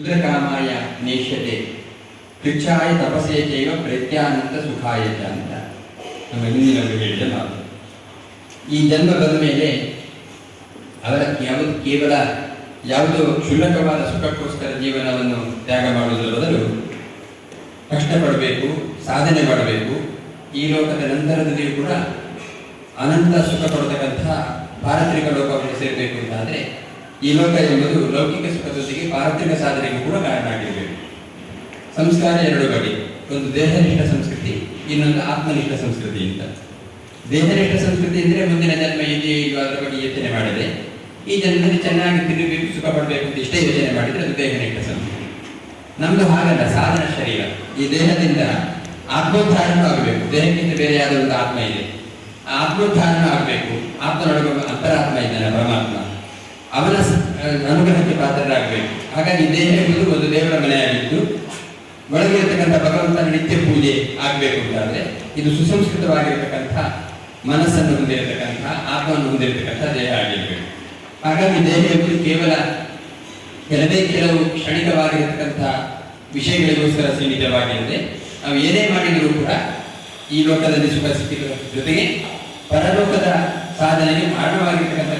ರುದ್ರಕಾಮಾಯ ನೇಷ್ಯತೆ ಕೃಚ್ಛಾಯ ತಪಸೇ ಚೈವ ಪ್ರತ್ಯಾನಂದ ಸುಖಾಯ ಚ ಅಂತ ನಮ್ಮ ಹಿಂದಿನವರು ಹೇಳಿದ ಮಾತು ಈ ಜನ್ಮ ಬಂದ ಮೇಲೆ ಅವರ ಯಾವುದು ಕೇವಲ ಯಾವುದೋ ಕ್ಷುಲ್ಲಕವಾದ ಸುಖಕ್ಕೋಸ್ಕರ ಜೀವನವನ್ನು ತ್ಯಾಗ ಮಾಡುವುದರ ಬದಲು ಕಷ್ಟಪಡಬೇಕು, ಸಾಧನೆ ಮಾಡಬೇಕು. ಈ ಲೋಕದ ನಂತರದಲ್ಲಿಯೂ ಕೂಡ ಅನಂತ ಸುಖ ಕೊಡತಕ್ಕಂತಹ ಪಾರತ್ರಿಕ ಲೋಕವನ್ನು ಸೇರಬೇಕು ಅಂತಾದರೆ ಈ ಲೋಕ ಎಂಬುದು ಲೌಕಿಕ ಸುಖದೊಂದಿಗೆ ಪಾರ್ಥಿವ ಸಾಧನೆಗೂ ಕೂಡ ಕಾರಣ ಆಗಿರಬೇಕು. ಸಂಸ್ಕಾರ ಎರಡು ಬಗೆ. ಒಂದು ದೇಹನಿಷ್ಠ ಸಂಸ್ಕೃತಿ, ಇನ್ನೊಂದು ಆತ್ಮನಿಷ್ಠ ಸಂಸ್ಕೃತಿ ಅಂತ. ದೇಹನಿಷ್ಠ ಸಂಸ್ಕೃತಿ ಅಂದರೆ ಮುಂದಿನ ಜನ್ಮ ಇದೆಯೇ ಇದು ಅದರ ಬಗ್ಗೆ ಯೋಚನೆ ಮಾಡಿದೆ ಈ ಜನ್ಮದಲ್ಲಿ ಚೆನ್ನಾಗಿ ತಿರುಗಬೇಕು ಸುಖ ಪಡಬೇಕು ಅಂತ ಇಷ್ಟೇ ಯೋಚನೆ ಮಾಡಿದರೆ ಅದು ದೇಹನಿಷ್ಠ ಸಂಸ್ಕೃತಿ. ನಮ್ಮದು ಹಾಗಲ್ಲ, ಸಾಧನ ಶರೀರ. ಈ ದೇಹದಿಂದ ಆತ್ಮೋದ್ಧಾರಣ ಆಗಬೇಕು. ದೇಹಕ್ಕಿಂತ ಬೇರೆಯಾದ ಒಂದು ಆತ್ಮ ಇದೆ. ಆ ಆತ್ಮೋದ್ಧಾರಣ ಆಗಬೇಕು. ಆತ್ಮನೊಳಗೆ ಅಂತರಾತ್ಮ ಇದ್ದಾನೆ ಪರಮಾತ್ಮ. ಅವನ ಅನುಗ್ರಹಕ್ಕೆ ಪಾತ್ರರಾಗಬೇಕು. ಹಾಗಾಗಿ ದೇಹ ಎಂಬುದು ಒಂದು ದೇವರ ಮನೆಯಾಗಿದ್ದು, ಒಳಗೆ ಇರತಕ್ಕಂಥ ಭಗವಂತನ ನಿತ್ಯ ಪೂಜೆ ಆಗಬೇಕು ಅಂತಾದರೆ, ಇದು ಸುಸಂಸ್ಕೃತವಾಗಿರತಕ್ಕಂಥ ಮನಸ್ಸನ್ನು ಹೊಂದಿರತಕ್ಕಂಥ, ಆತ್ಮವನ್ನು ಹೊಂದಿರತಕ್ಕಂಥ ದೇಹ ಆಗಿರಬೇಕು. ಹಾಗಾಗಿ ದೇಹ ಎಂಬುದು ಕೇವಲ ಕೆಲವೇ ಕೆಲವು ಕ್ಷಣಿಕವಾಗಿರತಕ್ಕಂಥ ವಿಷಯಗಳಿಗೋಸ್ಕರ ಸೀಮಿತವಾಗಿರದೆ, ನಾವು ಏನೇ ಮಾಡಿದರೂ ಕೂಡ ಈ ಲೋಕದಲ್ಲಿ ಸುಖ ಸಿಕ್ಕಿದ ಜೊತೆಗೆ ಪರಲೋಕದ ಸಾಧನೆಗೆ ಕಾರಣವಾಗಿರ್ತಕ್ಕಂಥ